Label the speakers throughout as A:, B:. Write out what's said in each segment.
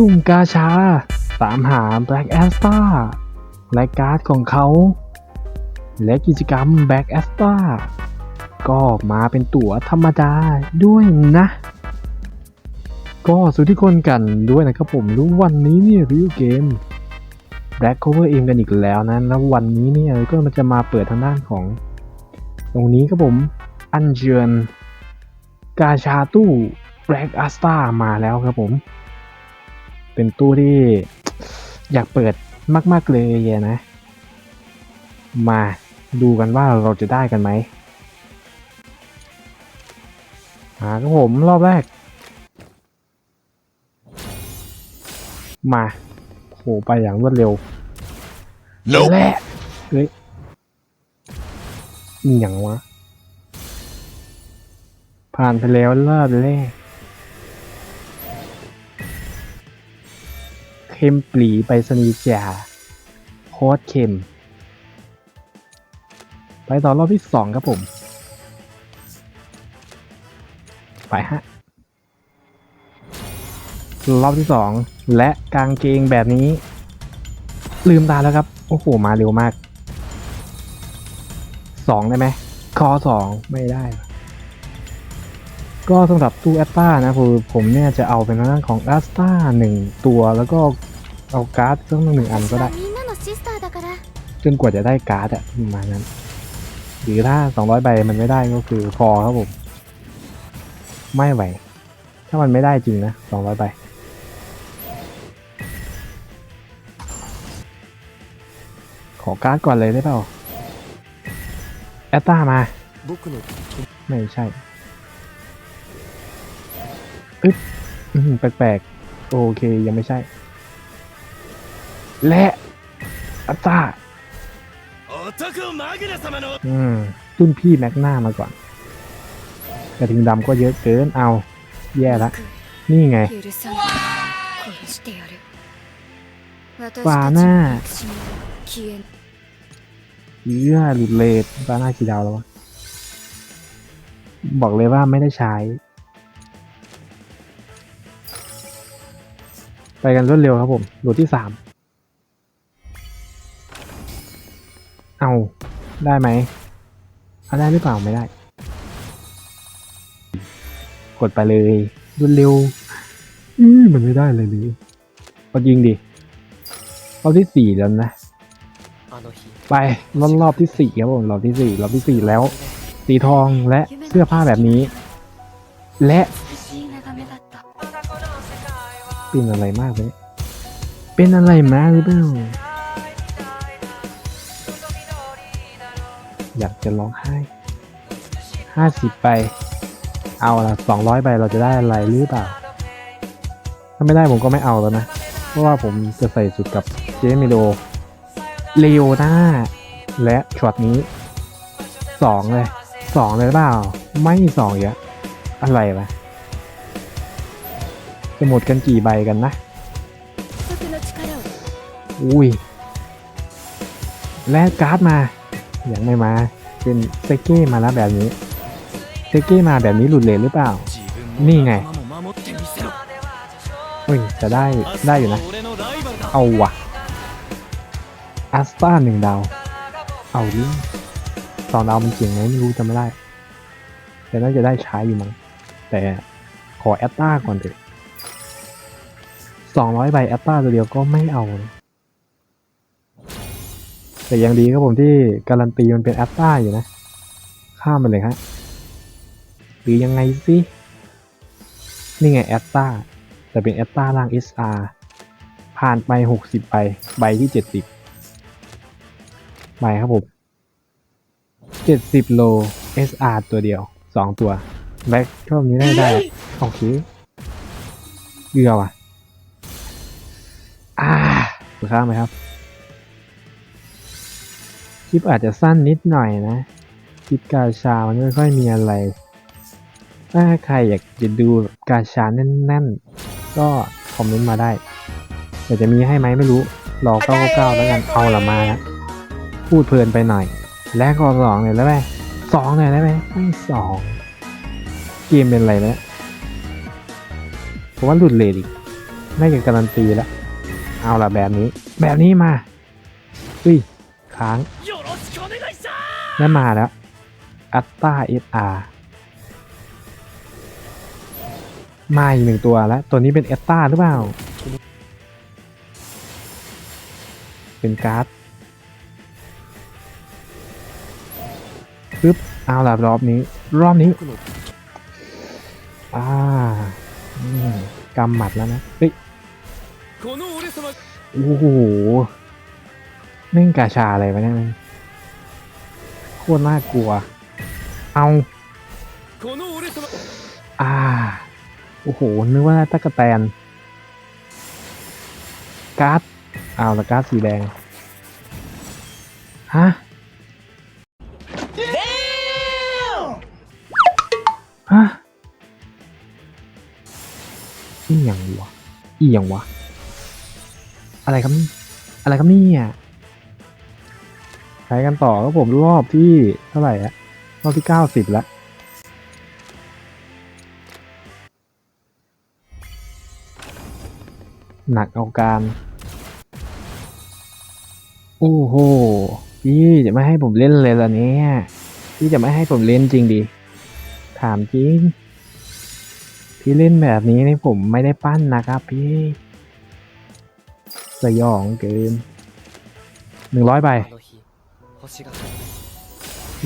A: ซุ่มกาชา ตามหา Black a s t a และการ์ดของเขา และกิจกรรม Black a s t a ก็มาเป็นตั๋วธรรมดาด้วยนะ ก็สวัสดีทุกคนกันด้วยนะครับผมรู้วันนี้เนี่ยรีวิวเกม Black Cover เองกันอีกแล้วนะแล้ววันนี้เนี่ยก็มันจะมาเปิดทางด้านของ ตรงนี้ครับผม อัญเชิญกาชาตู้ Black a s t a มาแล้วครับผม เป็นตู้ที่อยากเปิดมาก ๆ เลยอะนะ มาดูกันว่าเราจะได้กันไหมมาครับผมรอบแรก มาโหไปอย่างรวดเร็ว
B: Nope.
A: และเฮ้ยอหย่างวะ ผ่านไปแล้วรอบแรก เค็มปลีไปสนีจ่าโคตรเค็ม ไปต่อรอบที่สองครับผม ไปฮะ รอบที่สองและกางเกงแบบนี้ ลืมตาแล้วครับ โอ้โห มาเร็วมากสองได้ไหมคอสองไม่ได้ ก็สำหรับตู้แอตตานะคือผมเนี่ยจะเอาเป็นทางด้านของแอสตาหนึ่งตัวแล้วก็ เอาการ์ดเครื่องหนึ่งอันก็ได้ จนกว่าจะได้การ์ดอะประมาณนั้น หรือถ้าสองร้อยใบมันไม่ได้ก็คือพอครับผม ไม่ไหว ถ้ามันไม่ได้จริงนะสองร้อยใบขอการ์ดก่อนเลยได้เปล่าแอต้ามา ไม่ใช่แปลกๆ โอเค ยังไม่ใช่ และอาตาอืมรุ่นพี่แม็กหน้ามาก่อน กระทิงดำก็เยอะเกินเอา แย่ละ นี่ไง
C: ปาน่า
A: เยื่อหลุดเลดปาน่ากี่ดาวแล้ววะ บอกเลยว่าไม่ได้ใช้ ไปกันรวดเร็วครับผมหลุดที่สามาได้ไหมเอาได้หรือเปล่าไม่ได้ กดไปเลยรวดเร็วอื้อมันไม่ได้เลยนี่กดยิงดิรอบที่สี่แล้วนะไปรอบรอบที่สี่ครับผมรอบที่สี่รอบที่สี่แล้ว สีทองและเสื้อผ้าแบบนี้ และเป็นอะไรมากเลยเป็นอะไรมากหรือเปล่า อยากจะร้องไห้ห้าสิบไป เอาละสองร้อยใบเราจะได้อะไรหรือเปล่า ถ้าไม่ได้ผมก็ไม่เอาแล้วนะ เพราะว่าผมจะใส่สุดกับเจมิโดเลโอนาและช็อตนี้สองเลยสองเลยหรือเปล่า ไม่สองเยอะอะไรวะจะหมดกันกี่ใบกันนะ อุ้ย แลกการ์ดมา ยังไม่มา เป็นเซกี้มาแล้วแบบนี้เซกี้มาแบบนี้หลุดเลยหรือเปล่า นี่ไงอุ้ยจะได้ได้อยู่นะ เอาวะแอสตาหนึ่งดาว เอาดิสองดาวมันเก่งไหมไม่รู้จะไม่ได้ แต่น่าจะได้ใช้อยู่มั้งแต่ขอแอสตาก่อนเถอะสองร้อยใบแอสตาตัวเดียวก็ไม่เอานะ แต่ยังดีครับผมที่การันตีมันเป็นแอตตาอยู่นะ ข้ามไปเลยฮะหรือยังไงสินี่ไงแอตตาแต่เป็นแอตตาล่าง SR ผ่านไปหกสิบใบ ใบที่เจ็ดสิบใบครับผมเจ็ดสิบโล SR ตัวเดียวสองตัวแบ็คชอบนี้ได้ได้ โอเคเกลือว่ะ อ่าเปิดข้างไหมครับ ลิปอาจจะสั้นนิดหน่อยนะ คลิปกาชา มันไม่ค่อยมีอะไร ถ้าใครอยากจะดูกาชาแน่นๆ ก็คอมเมนต์มาได้แต่จะมีให้ไหมไม่รู้ รอ999แล้วกัน เอาละมานะพูดเพลินไปหน่อย และก็สองเลยแล้วไหมสองเลยได้ไหมไม่สองเกมเป็นอะไรนะผมว่าหลุดเลทอีกน่าจะการันตีแล้ว เอาละแบบนี้ แบบนี้มาอุ้ยค้าง
B: และ
A: มาแล้วอัตตาเอสอาร์มาอีกหนึ่งตัวแล้ว ตัวนี้เป็นเอสตาหรือเปล่า เป็นการ์ดปึ๊บเอาล่ะรอบนี้ รอบนี้ อ่ากำหมัดแล้วนะ เฮ้ย โอ้โหแม่งกาชาอะไรวะเนี่ย คตรน่ากลัว เอาอ่า โอ้โห นึกว่าตะกะแตน การ์ดเอาละการ์ดสีแดง ฮะฮะอีหยังวะ อีหยังวะ อะไรครับนี่ อะไรครับนี่อะ ใช้กันต่อครับผมรอบที่เท่าไหร่อะรอบที่เก้าสิบละหนักเอาการ โอ้โห พี่จะไม่ให้ผมเล่นเลยล่ะเนี่ย พี่จะไม่ให้ผมเล่นจริงดิ ถามจริง พี่เล่นแบบนี้นี่ผมไม่ได้ปั้นนะครับพี่ สยองเกินหนึ่งร้อยใบ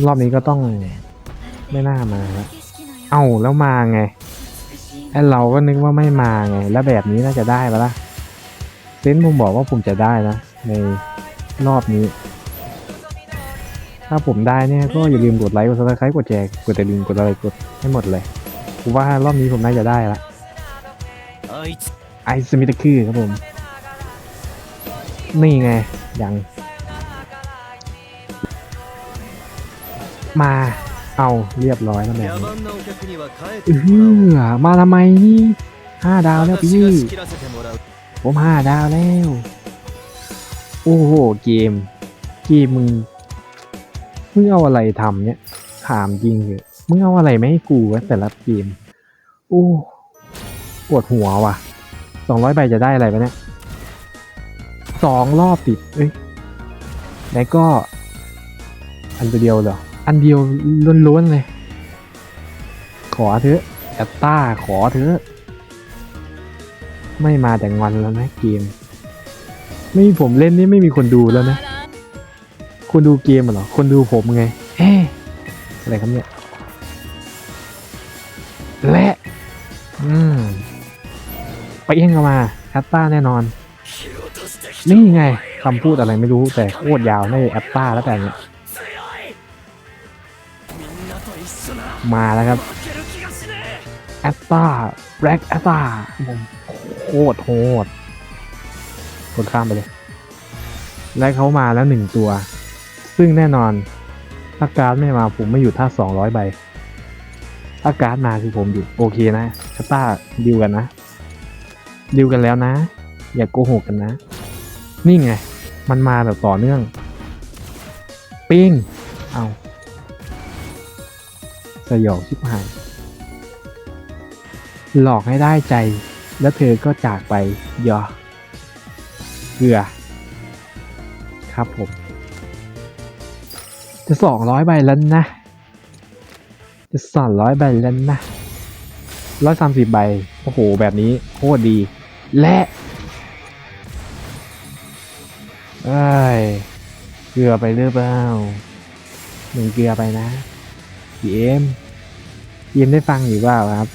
A: รอบนี้ก็ต้องไม่น่ามาแล้วเอ้าแล้วมาไงไอเราก็นึกว่าไม่มาไง แล้วแบบนี้น่าจะได้ปะล่ะเซนผมบอกว่าผมจะได้นะ ในรอบนี้ ถ้าผมได้เนี่ยก็อย่าลืมกดไลค์กดซับสไครต์กดแชร์กดแต่ลิงกดอะไรกดให้หมดเลยผมว่ารอบนี้ผมน่าจะได้ละไอสมิตะคือครับผม นี่ไงยัง มาเอาเรียบร้อยแล้วแม่นี้เฮือมาทำไมนี่ห้าดาวแล้วพี่ผมห้าดาวแล้ว โอ้โหเกม เกมมึงมึงเอาอะไรทำเนี่ยถามจริงเหรอมึงเอาอะไรไม่ให้กูวะแต่ละเกมโอ้ปวดหัวว่ะสองร้อยใบจะได้อะไรไปเนี่ยสองรอบติดเอ้ยแล้วก็ อันเดียวเหรอ อันเดียวล้วนๆเลย ขอเถอะแอตตาขอเถอะ ไม่มาแต่งวันแล้วนะเกม ไม่มีผมเล่นนี่ไม่มีคนดูแล้วนะคนดูเกมเหรอ คนดูผมไงเอ๊อะไรครับเนี่ย และ อืม ไปเอี้ยงกันมาแอตตาแน่นอน นี่ไงคำพูดอะไรไม่รู้แต่โคตรยาวในแอตตาแล้วแต่เนี่ย มาแล้วครับแอตตาแบล็กแอตตาผมโคตรโหดคนข้ามไปเลย และเขามาแล้วหนึ่งตัว ซึ่งแน่นอน ถ้าการ์ดไม่มาผมไม่อยู่ท่าสองร้อยใบ ถ้าการ์ดมาคือผมอยู่โอเคนะแอตตาดิวกันนะ ดิวกันแล้วนะ อย่ากโกหกกันนะ นี่ไง มันมาแบบต่อเนื่อง ปิ้ง เอา สยองชิบหาย หลอกให้ได้ใจ แล้วเธอก็จากไปยอเกลือ ครับผม จะสองร้อยใบแล้วนะ จะสองร้อยใบแล้วนะร้อยสามสิบใบ โอ้โห แบบนี้โคตรดี และเอ้ยเกลือไปหรือเปล่าหนึ่งเกลือไปนะ พี่เอ็มพี่เอมได้ฟังอยู่เปล่าครับ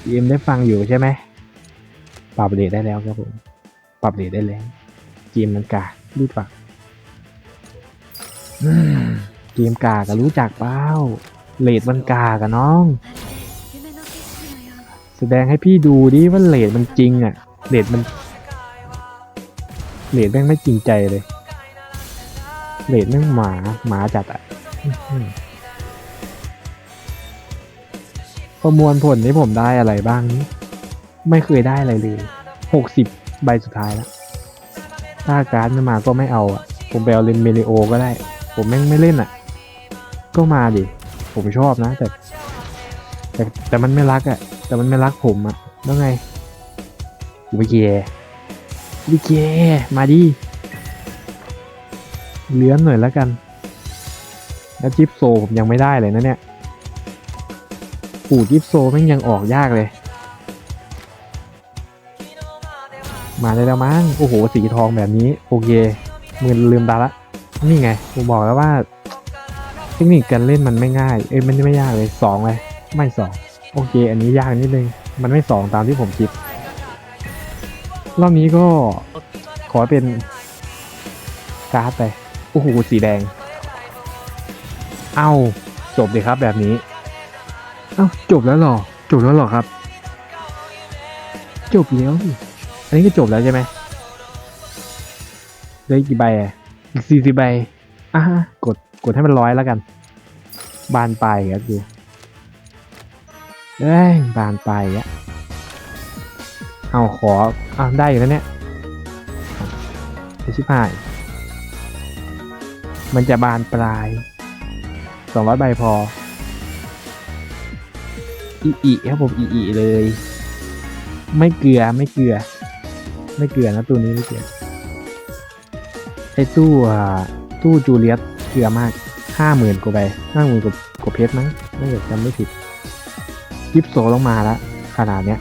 A: พี่เอมได้ฟังอยู่ใช่ไหมปรับเรทได้แล้วครับผมปรับเรทได้แล้วเกมมันการู้จักเกมกาก็รู้จักเปล่าเลดมันกากับน้อง แสดงให้พี่ดูดิว่าเลดมันจริงอะเลดมันเลดแม่งไม่จริงใจเลยเลดแม่งหมาหมาจัดอะ ประมวลผลที่ผมได้อะไรบ้างนี้ ไม่เคยได้อะไรเลยหกสิบใบสุดท้ายแล้วถ้าการ์ดไม่มาก็ไม่เอาอะ ผมไปเอาเลนเมเลโอก็ได้ ผมแม่งไม่เล่นอะ ก็มาดิ ผมชอบนะ แต่ แต่แต่มันไม่รักอะ แต่มันไม่รักผมอะแล้วไงกูไม่แคร์ดิเคมาดิเลื้อนหน่อยแล้วกัน แล้วจิปโซผมยังไม่ได้เลยนะเนี่ย ปู่จิปโซแม่งยังออกยากเลย มาได้แล้วมั้ง โอ้โห สีทองแบบนี้ โอเคมือลืมตาละ นี่ไงผมบอกแล้วว่า เทคนิคการเล่นมันไม่ง่าย เอ้ยมันไม่ยากเลยสองเลย ไม่สองโอเค อันนี้ยากนิดนึง มันไม่สองตามที่ผมคิด รอบนี้ก็ขอเป็นการ์ดไป โอ้โห สีแดง เอ้า จบเลยครับแบบนี้ อ้าจบแล้วหรอ จบแล้วหรอครับ จบแล้วดิอันนี้ก็จบแล้วใช่ไหมเหลยกี่ใบอะอีกสี่สิบใบอะกดกดให้มันร้อยแล้วกัน บานปลายครับดูเอ้ยบานปลายอะเอาขออะได้อยู่แล้วเนี่ยไอชิบหาย มันจะบานปลายสองร้อยใบพอ อีอีครับผมอีอีเลย ไม่เกลือไม่เกลือ ไม่เกลือนะตัวนี้ไม่เกลือไอตู้อ่าตู้จูเลียสเกลือมากห้าหมื่นกว่าใบห้าหมื่นกว่ากว่าเพชรมั้งน่าจะจำไม่ผิดกิฟโซต้องมาแล้วขนาดเนี้ย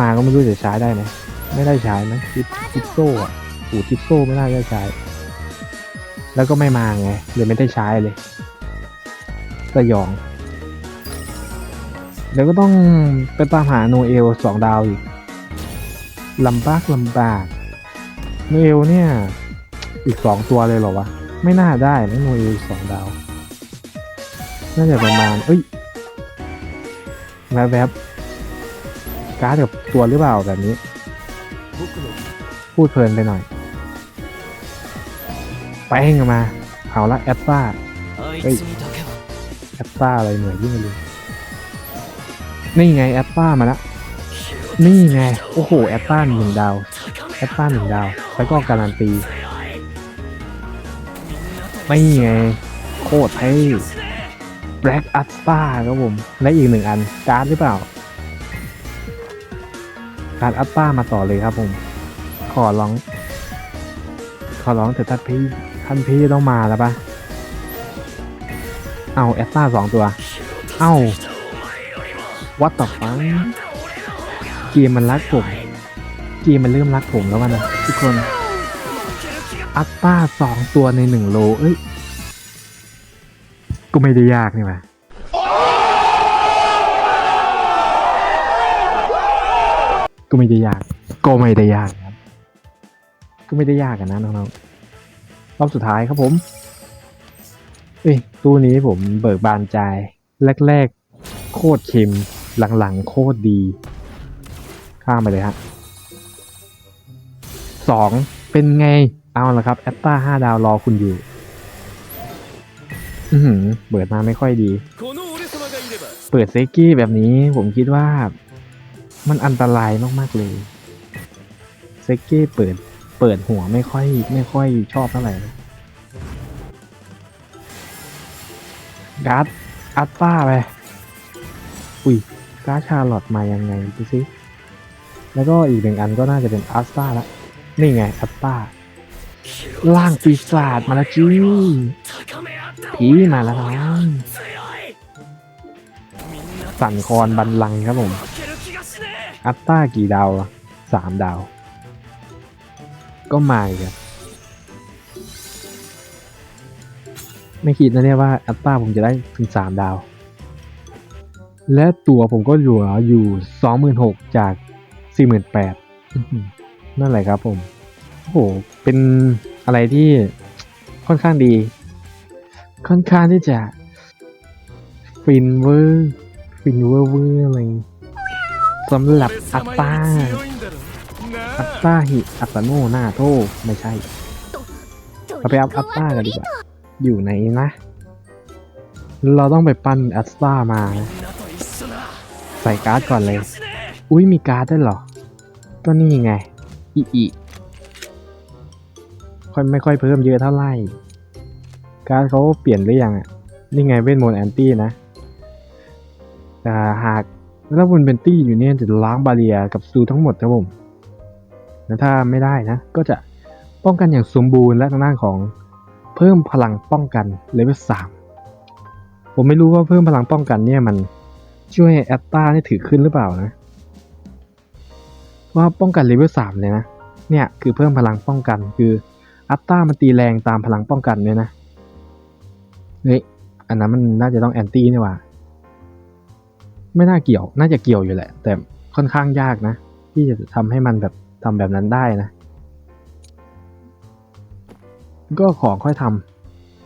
A: มาก็ไม่รู้จะใช้ได้ไหมไม่ได้ใช้นะกิฟกิฟโซ่อะอูกิฟโซ่ไม่น่าจะใช้ แล้วก็ไม่มาไงเลยไม่ได้ใช้เลยสยอง เดี๋ยวก็ต้องไปตามหาโนเอลสองดาวอีกลำบากลำบากโนเอลเนี่ย อีกสองตัวเลยเหรอวะ ไม่น่าได้นะโนเอลสองดาว น่าจะประมาณ เอ้ยแวบแวบการ์ดกับตัวหรือเปล่าแบบนี้ พูดเพลินไปหน่อยแปเองมา เอาละแอตตา
B: เฮ้ย
A: แอตตาอะไรเหนื่อยยิ่งเลย นี่ไงแอปซ่ามาแล้วนี่ไง โอ้โห แอปซ่าหนึ่งดาว แอปซ่าหนึ่งดาว แล้วก็การันตีนี่ไง โคตรเท่ Black a s t a ครับผม และอีกหนึ่งอัน การ์ดหรือเปล่า การ์ดอัตตามาต่อเลยครับผม ขอร้อง ขอร้องแต่ท่านพี่ ท่านพี่ต้องมาแล้วปะเอาแอตตาสองตัว เอ้า วัดต่อฟังเกมมันรักผม เกมมันเริ่มรักผมแล้ววะนะทุกคน อัตตาสองตัวในหนึ่งโล เอ้ย ก็ไม่ได้ยากนี่หว่าก็ไม่ได้ยาก ก็ไม่ได้ยากครับ ก็ไม่ได้ยากกันนะน้องๆ รอบสุดท้ายครับผม เอ้ย ตู้นี้ผมเบิกบานใจ แรก ๆ โคตรเค็ม หลังๆ โคตรดี ข้ามไปเลยฮะสองเป็นไง เอาละครับแอตตาห้าดาวรอคุณอยู่ อืเปิดมาไม่ค่อยดี เปิดเซกี้แบบนี้ผมคิดว่า มันอันตรายมากๆเลย เซกี้เปิดเปิดหัวไม่ค่อยไม่ค่อยชอบเท่าไหร่การ์ดอัตตาไป อุ้ย กาชาร์ลอตมายังไงดูสิแล้วก็อีกหนึ่งอันก็น่าจะเป็นอัสตาละนี่ไงอัสตาล่างปีศาจมาแล้วจี้ผีมาแล้วครับสั่นคอนบันลังครับผม อัตตากี่ดาวสามดาว ก็มาครับไม่คิดนะเนี่ยว่าอัตตาผมจะได้ถึงสามดาว และตัวผมก็อยู่อยู่ 26,000 จาก 48,000 นั่นแหละครับผม โอ้โห เป็นอะไรที่ค่อนข้างดี ค่อนข้างที่จะ ฟินเวอร์ ฟินเวอร์เวอร์อะไรสำหรับอัตตาอัตตาฮิอัตโนหน้าโทไม่ใช่เอาไปอัพอัตตากันดีกว่า อยู่ไหนนะ เราต้องไปปั้นอัตตามานะ ใส่การ์ดก่อนเลย อุ้ยมีการ์ดด้วยเหรอ ก็นี่ไง อีอีค่อยไม่ค่อยเพิ่มเยอะเท่าไหร่ การ์ดเขาเปลี่ยนหรือยังอะ นี่ไงเวทมนต์แอนตี้นะ แต่หากแล้วันเป็นตี้อยู่เนี่ยจะล้างบาเรียกับซูทั้งหมดครับผมแล้วถ้าไม่ได้นะ ก็จะป้องกันอย่างสมบูรณ์และทางด้านของเพิ่มพลังป้องกันเลเวลสามผมไม่รู้ว่าเพิ่มพลังป้องกันเนี่ยมัน ช่วยแอตตาได้ถือขึ้นหรือเปล่านะ ว่าป้องกันเลเวลสามเลยนะ เนี่ยคือเพิ่มพลังป้องกันคืออัตตามันตีแรงตามพลังป้องกันเนี่ยนะ เฮ้ย อันนั้นมันน่าจะต้องแอนตี้นี่ว่า ไม่น่าเกี่ยว น่าจะเกี่ยวอยู่แหละ แต่ค่อนข้างยากนะ ที่จะทำให้มันแบบทำแบบนั้นได้นะ ก็ขอค่อยท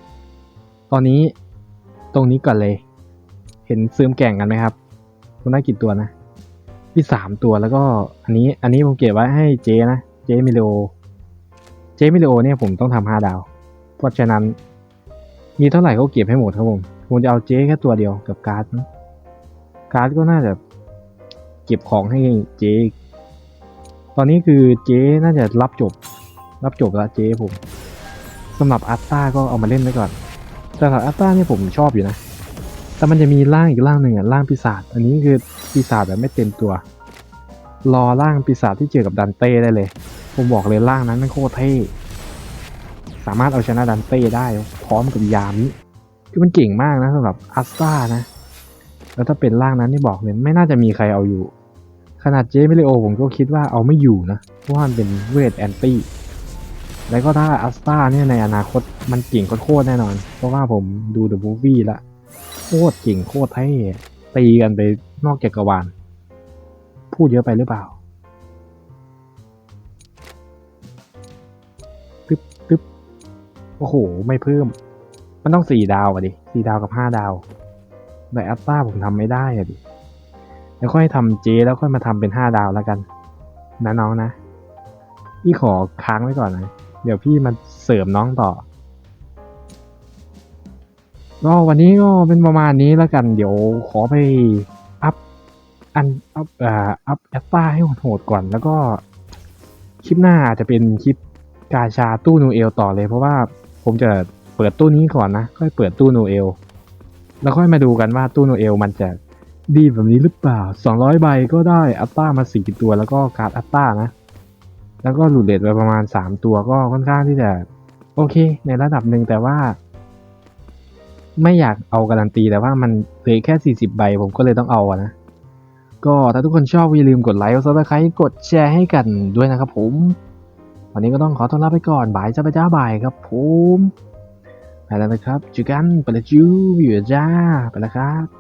A: ำตอนนี้ตรงนี้ก่อนเลย เห็นซื้มแก่งกันไหมครับคุณได้กี่ตัวนะที่สามตัวแล้วก็อันนี้อันนี้ผมเก็บไว้ให้เจนะเจมิเลโอเจมิเลโอเนี่ยผมต้องทำห้าดาว เพราะฉะนั้น มีเท่าไหร่ก็เก็บให้หมดครับผมผมจะเอาเจแค่ตัวเดียวกับการ์ดการ์ดก็น่าจะเก็บของให้เจตอนนี้คือเจน่าจะรับจบ รับจบแล้วเจผมสำหรับอัตตาก็เอามาเล่นไว้ก่อนแต่สำหรับอัตตาเนี่ยผมชอบอยู่นะ แต่มันจะมีร่างอีกร่างหนึ่งอะร่างปีศาจอันนี้คือปีศาจแบบไม่เต็มตัว รอร่างปีศาจที่เจอกับดันเต้ได้เลย ผมบอกเลยร่างนั้นมันโคตรเท่สามารถเอาชนะดันเต้ได้พร้อมกับยามนี้คือมันเก่งมากนะสำหรับอัสตานะ แล้วถ้าเป็นร่างนั้นที่บอกเลยไม่น่าจะมีใครเอาอยู่ ขนาดเจมิเลโอผมก็คิดว่าเอาไม่อยู่นะเพราะมันเป็นเวทแอนตี้แล้วก็ถ้าอัสตาเนี่ยในอนาคตมันเก่งโคตรแน่นอน เพราะว่าผมดูเดอะมูฟวี่ละ คตรเก่งโคตรเท่ตีกันไปนอกจักรวาลพูดเยอะไปหรือเปล่าตึ๊บตึ๊บโอ้โห ไม่เพิ่ม มันต้องสี่ดาวอะดิสี่ดาวกับห้าดาวแต่อัตตาผมทำไม่ได้อะดิแล้วค่อยทำเจแล้วค่อยมาทำเป็นห้าดาวแล้วกัน นะน้องนะ พี่ขอค้างไว้ก่อนนะ เดี๋ยวพี่มาเสริมน้องต่อ ก็วันนี้ก็เป็นประมาณนี้แล้วกัน เดี๋ยวขอไปอัพอันอัพอ่าอัพแอตตาให้โหดก่อน แล้วก็คลิปหน้าอาจจะเป็นคลิปกาชาตู้นูเอลต่อเลย เพราะว่าผมจะเปิดตู้นี้ก่อนนะ ค่อยเปิดตู้นูเอลแล้วค่อยมาดูกันว่าตู้นูเอลมันจะดีแบบนี้หรือเปล่า 200 ใบก็ได้อัตตามา4ตัวแล้วก็การ์ดอัตตานะ แล้วก็หลุดเลทไปประมาณ 3 ตัวก็ค่อนข้างที่จะโอเค ในระดับหนึ่งแต่ว่า ไม่อยากเอาการันตีแต่ว่ามันเหลือแค่ 40 ใบผมก็เลยต้องเอาอะนะ ก็ถ้าทุกคนชอบอย่าลืมกดไลค์กดซับสไครต์กดแชร์ให้กันด้วยนะครับผม วันนี้ก็ต้องขอตัวลาไปก่อนบายจ้าไปจ้าบายครับผมไปแล้วนะครับเจอกันไปแล้วจูอยู่จ้าไปแล้วครับ